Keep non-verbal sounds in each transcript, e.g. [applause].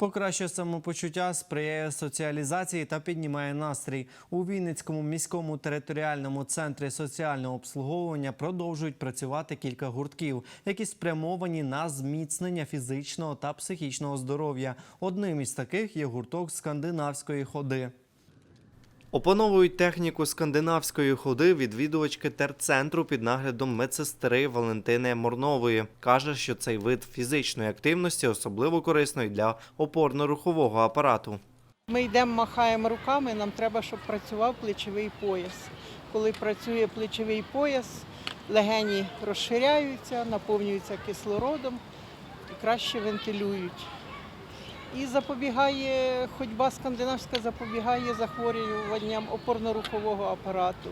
Покращує самопочуття, сприяє соціалізації та піднімає настрій. У Вінницькому міському територіальному центрі соціального обслуговування продовжують працювати кілька гуртків, які спрямовані на зміцнення фізичного та психічного здоров'я. Одним із таких є гурток скандинавської ходи. Опановують техніку скандинавської ходи відвідувачки терцентру під наглядом медсестри Валентини Морнової. Каже, що цей вид фізичної активності особливо корисний для опорно-рухового апарату. Ми йдемо, махаємо руками, нам треба, щоб працював плечовий пояс. Коли працює плечовий пояс, легені розширяються, наповнюються кислородом і краще вентилюють. І запобігає, ходьба скандинавська запобігає захворюванням опорно-рухового апарату.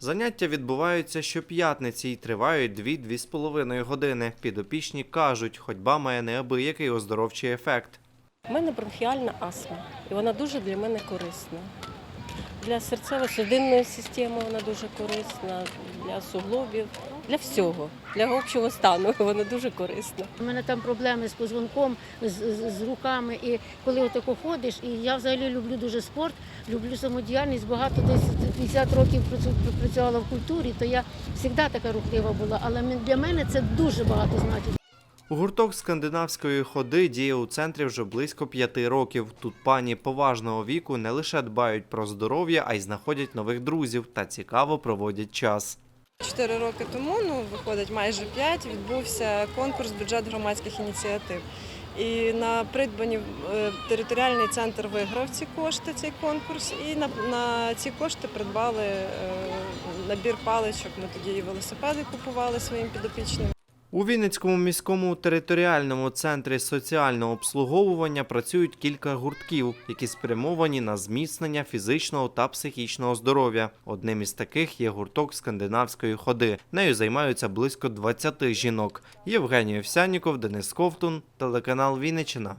Заняття відбуваються щоп'ятниці і тривають 2-2,5 години. Підопічні кажуть, ходьба має неабиякий оздоровчий ефект. У мене бронхіальна астма, і вона дуже для мене корисна. Для серцево-судинної системи вона дуже корисна, для суглобів, для всього, для общого стану [laughs] вона дуже корисна. У мене там проблеми з позвонком, з, з, з руками. І коли отако ходиш, і я взагалі люблю дуже спорт, люблю самодіяльність, багато десь 50 років працювала в культурі, то я завжди така рухлива була. Але для мене це дуже багато значить. Гурток скандинавської ходи діє у центрі вже близько п'яти років. Тут пані поважного віку не лише дбають про здоров'я, а й знаходять нових друзів та цікаво проводять час. Чотири роки тому, ну виходить майже п'ять, відбувся конкурс бюджет громадських ініціатив. І на придбані е, територіальний центр виграв ці кошти, цей конкурс, і на, на ці кошти придбали е, набір паличок. Ми тоді і велосипеди купували своїм підопічним. У Вінницькому міському територіальному центрі соціального обслуговування працюють кілька гуртків, які спрямовані на зміцнення фізичного та психічного здоров'я. Одним із таких є гурток скандинавської ходи. Нею займаються близько 20 жінок. Євгеній Овсяніков, Денис Ковтун, телеканал Вінниччина.